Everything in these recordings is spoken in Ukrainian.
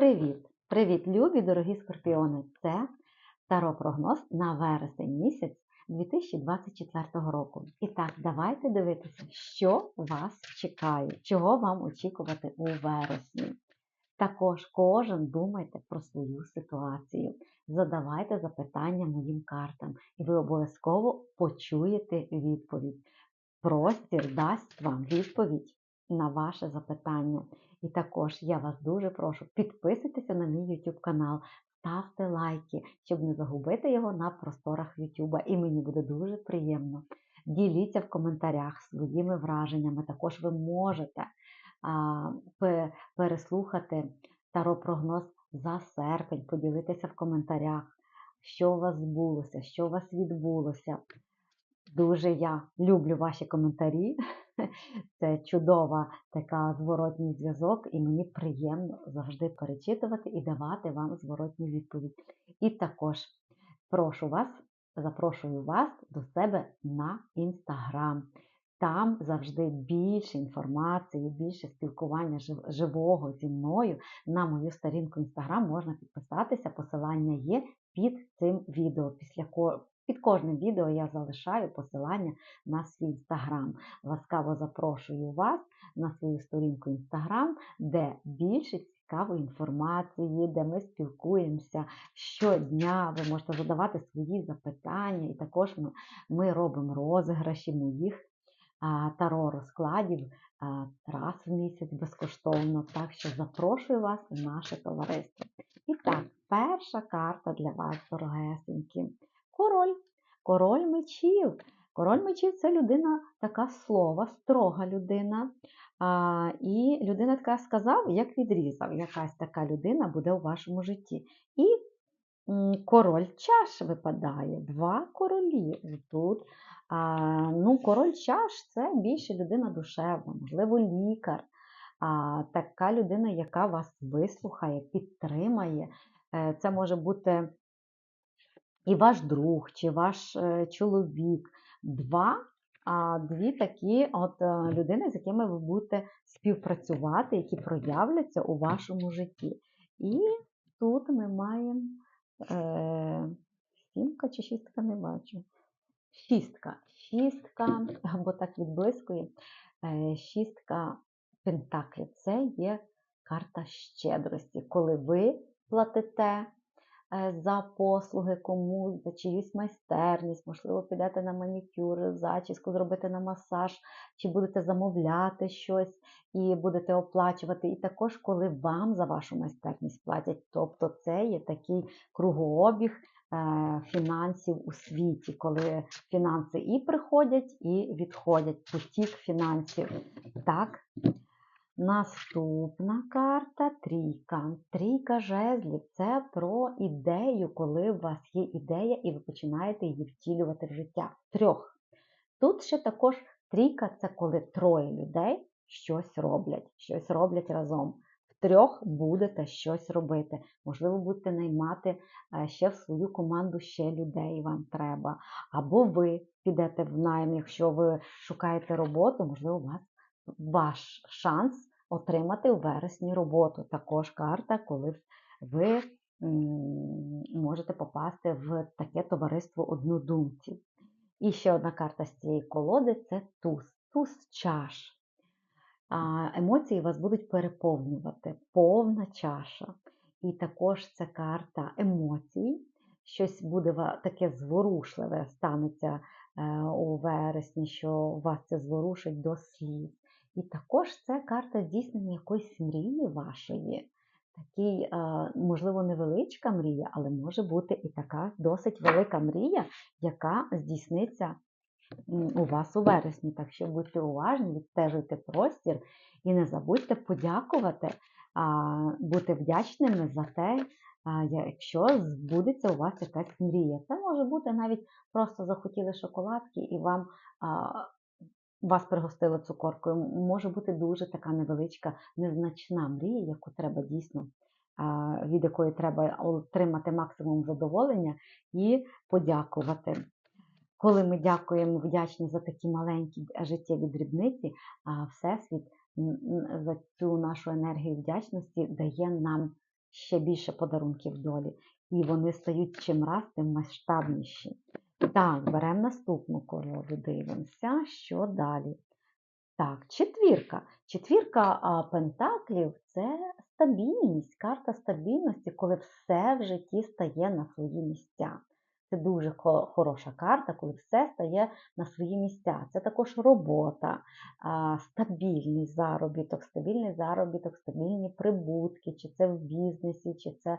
Привіт! Привіт, любі дорогі скорпіони! Це таро-прогноз на вересень місяць 2024 року. І так, давайте дивитися, що вас чекає, чого вам очікувати у вересні. Також кожен думайте про свою ситуацію. Задавайте запитання моїм картам, і ви обов'язково почуєте відповідь. Простір дасть вам відповідь на ваше запитання. І також я вас дуже прошу підписуйтеся на мій YouTube канал, ставте лайки, щоб не загубити його на просторах YouTube. І мені буде дуже приємно. Діліться в коментарях своїми враженнями. Також ви можете а, переслухати таро-прогноз за серпень, поділитися в коментарях, що у вас збулося, що у вас відбулося. Дуже я люблю ваші коментарі. Це чудова така зворотній зв'язок, і мені приємно завжди перечитувати і давати вам зворотню відповідь. І також прошу вас, запрошую вас до себе на інстаграм. Там завжди більше інформації, більше спілкування живого зі мною. На мою сторінку інстаграм можна підписатися. Посилання є під цим відео. Після під кожним відео я залишаю посилання на свій інстаграм. Ласкаво запрошую вас на свою сторінку інстаграм, де більше цікавої інформації, де ми спілкуємося щодня. Ви можете задавати свої запитання, і також ми, ми робимо розіграші моїх таро розкладів раз в місяць безкоштовно. Так що запрошую вас у наше товариство. І так, перша карта для вас, дорогесенькі. Король. Король мечів. Король мечів це людина така слова, строга людина. А, І людина така сказав, як відрізав. Якась така людина буде у вашому житті. І король чаш випадає. Два королі. Тут а, ну, Король чаш це більше людина душевна, можливо, лікар. А, Така людина, яка вас вислухає, підтримає. Е, це може бути і ваш друг, чи ваш е, чоловік, два, а дві такі от е, людини, з якими ви будете співпрацювати, які проявляться у вашому житті. І тут ми маємо е, сімка чи шістка, не бачу. Шістка. Шістка, бо так відблискує, е, шістка пентаклів. Це є карта щедрості, коли ви платите. Е, за послуги комусь, за чиюсь майстерність, можливо, підете на манікюр, зачіску зробити на масаж, чи будете замовляти щось і будете оплачувати. І також, коли вам за вашу майстерність платять. Тобто це є такий кругообіг е, фінансів у світі, коли фінанси і приходять, і відходять, потік фінансів. Так, Наступна карта трійка. Трійка жезлів це про ідею, коли у вас є ідея, і ви починаєте її втілювати в життя. Трьох. Тут ще також трійка це коли троє людей щось роблять, щось роблять разом. Трьох будете щось робити. Можливо, будете наймати е, ще в свою команду ще людей вам треба. Або ви підете в найм, якщо ви шукаєте роботу, можливо, у вас ваш шанс отримати у вересні роботу. Також карта, коли ви можете попасти в таке товариство однодумців. І ще одна карта з цієї колоди це туз, туз чаш. Емоції вас будуть переповнювати, повна чаша. І також це карта емоцій. Щось буде таке зворушливе станеться е, у вересні, що вас це зворушить до сліз. І також це карта здійснення якоїсь мрії вашої. Такий, можливо, невеличка мрія, але може бути і така досить велика мрія, яка здійсниться у вас у вересні. Так що будьте уважні, відстежуйте простір і не забудьте подякувати, бути вдячними за те, якщо збудеться у вас якась мрія. Це може бути навіть просто захотіли шоколадки і вам вас пригостили цукоркою, може бути дуже така невеличка, незначна мрія, яку треба дійсно, від якої треба отримати максимум задоволення і подякувати. Коли ми дякуємо вдячні за такі маленькі життєві дрібниці, Всесвіт за цю нашу енергію вдячності дає нам ще більше подарунків долі. І вони стають чим раз тим масштабніші. Так, беремо наступну корову, дивимося, що далі. Так, четвірка. Четвірка пентаклів це стабільність, карта стабільності, коли все в житті стає на свої місця. Це дуже хороша карта, коли все стає на свої місця. Це також робота, стабільний заробіток, стабільний заробіток, стабільні прибутки, чи це в бізнесі, чи це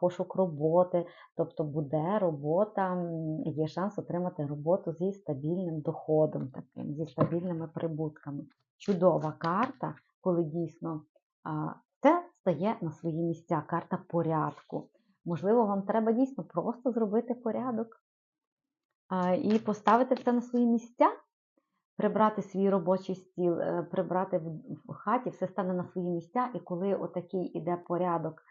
пошук роботи. Тобто буде робота, є шанс отримати роботу зі стабільним доходом, таким, зі стабільними прибутками. Чудова карта, коли дійсно все стає на свої місця, карта порядку. Можливо, вам треба дійсно просто зробити порядок і поставити все на свої місця, прибрати свій робочий стіл, е, прибрати в, хаті, все стане на свої місця, і коли отакий іде порядок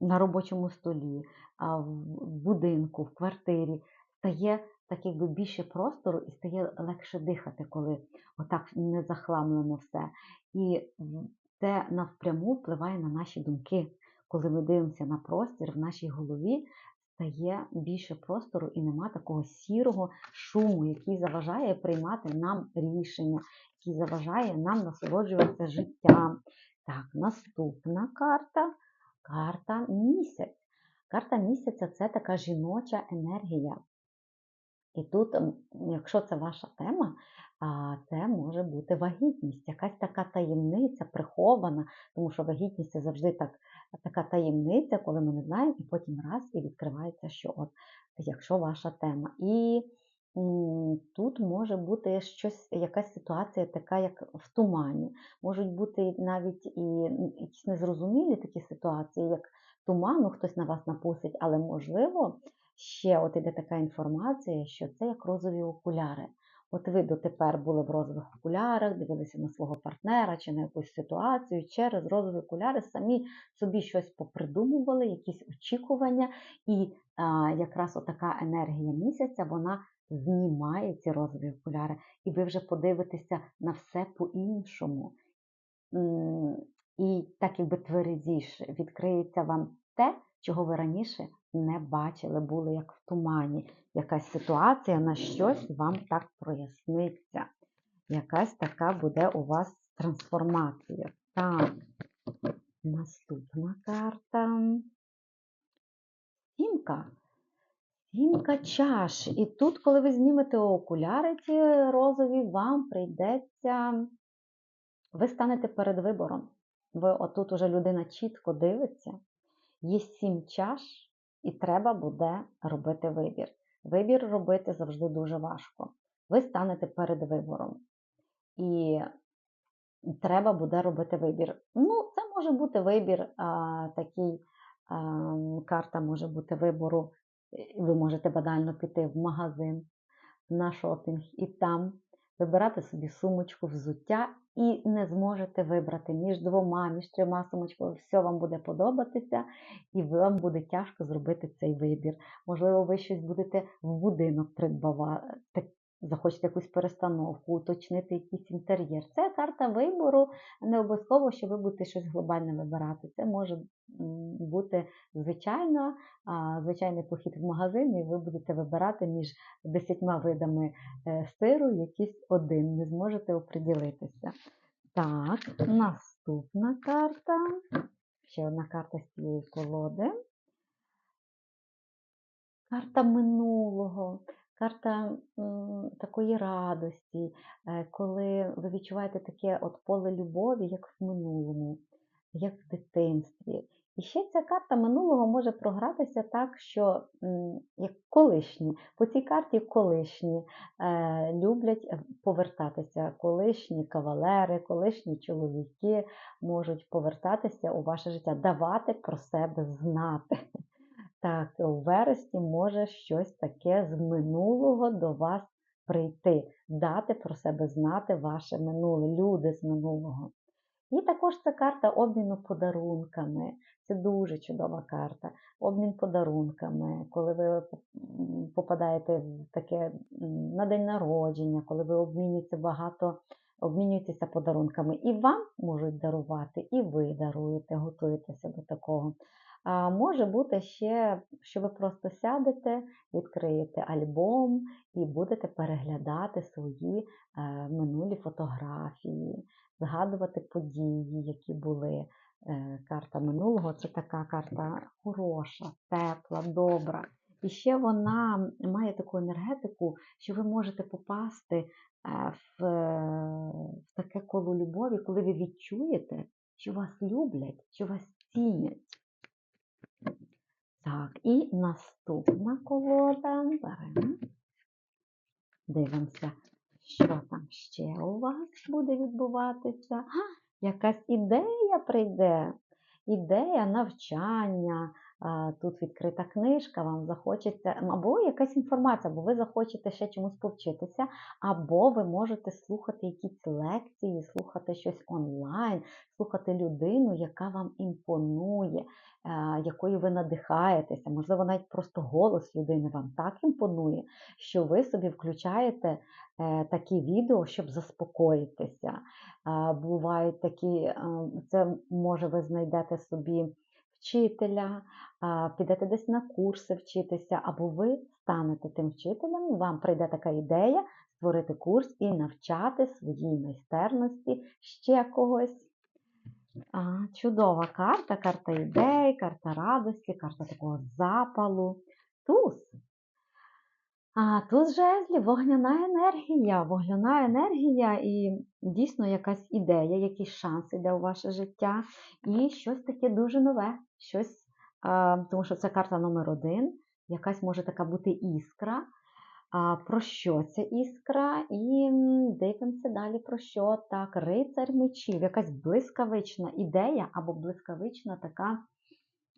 на робочому столі, в будинку, в квартирі, стає так якби більше простору і стає легше дихати, коли отак не захламлено все. І це навпряму впливає на наші думки. Коли ми дивимося на простір в нашій голові, стає більше простору і нема такого сірого шуму, який заважає приймати нам рішення, який заважає нам насолоджуватися життям. Так, наступна карта карта місяць. Карта місяця це така жіноча енергія. І тут, якщо це ваша тема, це може бути вагітність, якась така таємниця прихована, тому що вагітність це завжди так, така таємниця, коли ми не знаємо, і потім раз і відкривається, що от якщо ваша тема. І тут може бути щось, якась ситуація, така як в тумані. Можуть бути навіть і якісь незрозумілі такі ситуації, як туману, хтось на вас напустить, але можливо ще от іде така інформація, що це як розові окуляри. От ви дотепер були в розових окулярах, дивилися на свого партнера чи на якусь ситуацію, через розові окуляри самі собі щось попридумували, якісь очікування, і а, якраз отака енергія місяця, вона знімає ці розові окуляри, і ви вже подивитеся на все по-іншому. І так якби тверезіше відкриється вам те, чого ви раніше не бачили, були як в тумані. Якась ситуація на щось вам так проясниться. Якась така буде у вас трансформація. Так, наступна карта. Сімка. Сімка чаш. І тут, коли ви знімете окуляри ці розові, вам прийдеться, ви станете перед вибором. Ви отут уже людина чітко дивиться, є сім чаш, і треба буде робити вибір. Вибір робити завжди дуже важко. Ви станете перед вибором. І треба буде робити вибір. Ну, це може бути вибір а, такий, а, карта може бути вибору. Ви можете банально піти в магазин на шопінг і там вибирати собі сумочку, взуття, і не зможете вибрати між двома, між трьома сумочками. Все вам буде подобатися, і вам буде тяжко зробити цей вибір. Можливо, ви щось будете в будинок придбавати, захочете якусь перестановку, уточнити якийсь інтер'єр. Це карта вибору. Не обов'язково, що ви будете щось глобальне вибирати. Це може бути звичайно, звичайний похід в магазин, і ви будете вибирати між десятьма видами е, сиру якийсь один. Не зможете оприділитися. Так, наступна карта. Ще одна карта з цієї колоди. Карта минулого, карта такої радості, е, коли ви відчуваєте таке от поле любові, як в минулому, як в дитинстві. І ще ця карта минулого може програтися так, що як колишні. По цій карті колишні е, люблять повертатися. Колишні кавалери, колишні чоловіки можуть повертатися у ваше життя, давати про себе знати. Так, у вересні може щось таке з минулого до вас прийти, дати про себе знати ваше минуле, люди з минулого. І також це карта обміну подарунками. Це дуже чудова карта. Обмін подарунками, коли ви попадаєте в таке на день народження, коли ви обмінюєте багато обмінюєтеся подарунками. І вам можуть дарувати, і ви даруєте, готуєтеся до такого. Може бути ще, що ви просто сядете, відкриєте альбом і будете переглядати свої е, минулі фотографії, згадувати події, які були. Е, Карта минулого це така карта хороша, тепла, добра. І ще вона має таку енергетику, що ви можете попасти е, в таке коло любові, коли ви відчуєте, що вас люблять, що вас цінять. Так, і наступна колода. Беремо. Дивимося, що там ще у вас буде відбуватися. А, якась ідея прийде. Ідея навчання, тут відкрита книжка, вам захочеться, або якась інформація, або ви захочете ще чомусь повчитися, або ви можете слухати якісь лекції, слухати щось онлайн, слухати людину, яка вам імпонує, якою ви надихаєтеся. Можливо, навіть просто голос людини вам так імпонує, що ви собі включаєте е, такі відео, щоб заспокоїтися. Бувають такі, е, це може ви знайдете собі вчителя, підете десь на курси вчитися, або ви станете тим вчителем, вам прийде така ідея створити курс і навчати своїй майстерності ще когось. А, Чудова карта, карта ідей, карта радості, карта такого запалу. Туз. А туз жезлів, вогняна енергія, вогняна енергія і дійсно якась ідея, якийсь шанс іде у ваше життя. І щось таке дуже нове. Щось, Тому що це карта номер один, якась може така бути іскра. Про що ця іскра? І дивимося далі про що. Так, рицар мечів, якась блискавична ідея або блискавична така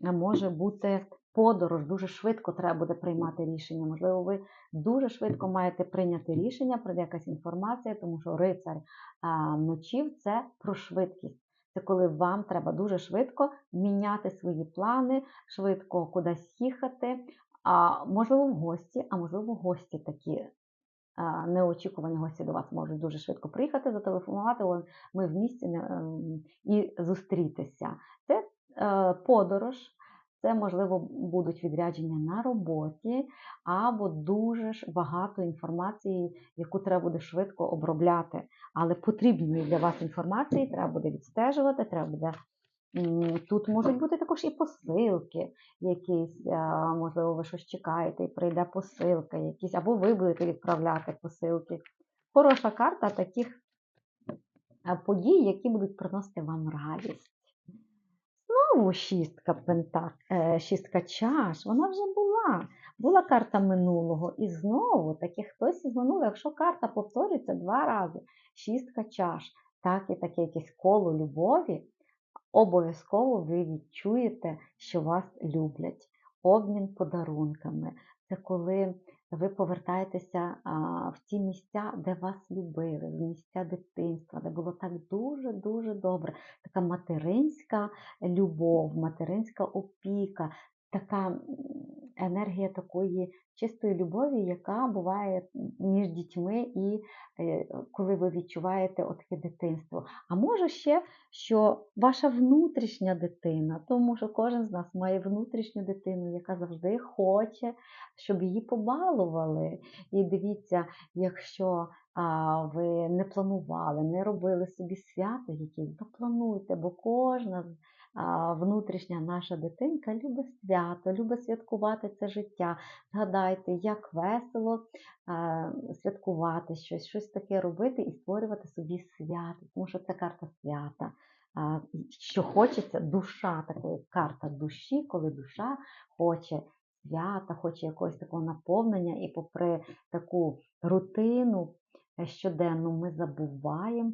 може бути подорож. Дуже швидко треба буде приймати рішення. Можливо, ви дуже швидко маєте прийняти рішення, прийде якась інформація, тому що рицар а, мечів це про швидкість. Це коли вам треба дуже швидко міняти свої плани, швидко кудись їхати, а можливо в гості, а можливо, гості такі неочікувані гості до вас можуть дуже швидко приїхати, зателефонувати. «Ой, Ми в місті ем, і зустрітися. Це е, подорож. Це, можливо, будуть відрядження на роботі, або дуже ж багато інформації, яку треба буде швидко обробляти. Але потрібної для вас інформації треба буде відстежувати, треба буде. Тут можуть бути також і посилки, якісь, можливо, ви щось чекаєте, і прийде посилка, якісь, або ви будете відправляти посилки. Хороша карта таких подій, які будуть приносити вам радість. Знову шістка пентак, е, шістка чаш, вона вже була. Була карта минулого. І знову таки хтось із минулого, якщо карта повторюється два рази, шістка чаш, так і таке якесь коло любові, обов'язково ви відчуєте, що вас люблять. Обмін подарунками. Це коли ви повертаєтеся в ті місця, де вас любили, в місця дитинства, де було так дуже-дуже добре. Така материнська любов, материнська опіка, така енергія такої чистої любові, яка буває між дітьми, і е, коли ви відчуваєте отаке дитинство. А може ще, що ваша внутрішня дитина, тому що кожен з нас має внутрішню дитину, яка завжди хоче, щоб її побалували. І дивіться, якщо ви не планували, не робили собі свято якесь, то плануйте, бо кожна внутрішня наша дитинка любить свято, любить святкувати це життя. Згадайте, як весело святкувати щось, щось таке робити і створювати собі свято, тому що це карта свята. Що хочеться, душа, така карта душі, коли душа хоче свята, хоче якогось такого наповнення, і попри таку рутину е, щоденну ми забуваємо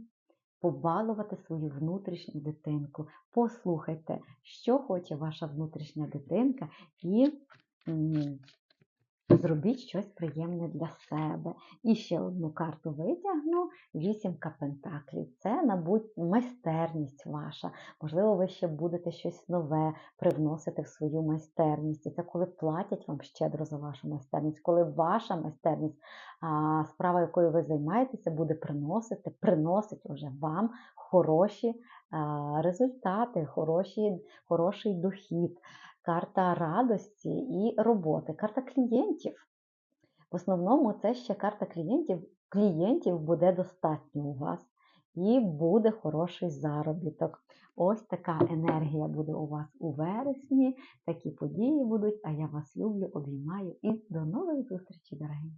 побалувати свою внутрішню дитинку. Послухайте, що хоче ваша внутрішня дитинка, і Зробіть щось приємне для себе. І ще одну карту витягну. Вісімка пентаклів. Це, мабуть, майстерність ваша. Можливо, ви ще будете щось нове привносити в свою майстерність. І це коли платять вам щедро за вашу майстерність, коли ваша майстерність, справа, якою ви займаєтеся, буде приносити, приносить уже вам хороші результати, хороші, хороший дохід карта радості і роботи, карта клієнтів. В основному це ще карта клієнтів. Клієнтів буде достатньо у вас і буде хороший заробіток. Ось така енергія буде у вас у вересні, такі події будуть. А я вас люблю, обіймаю і до нових зустрічей, дорогі!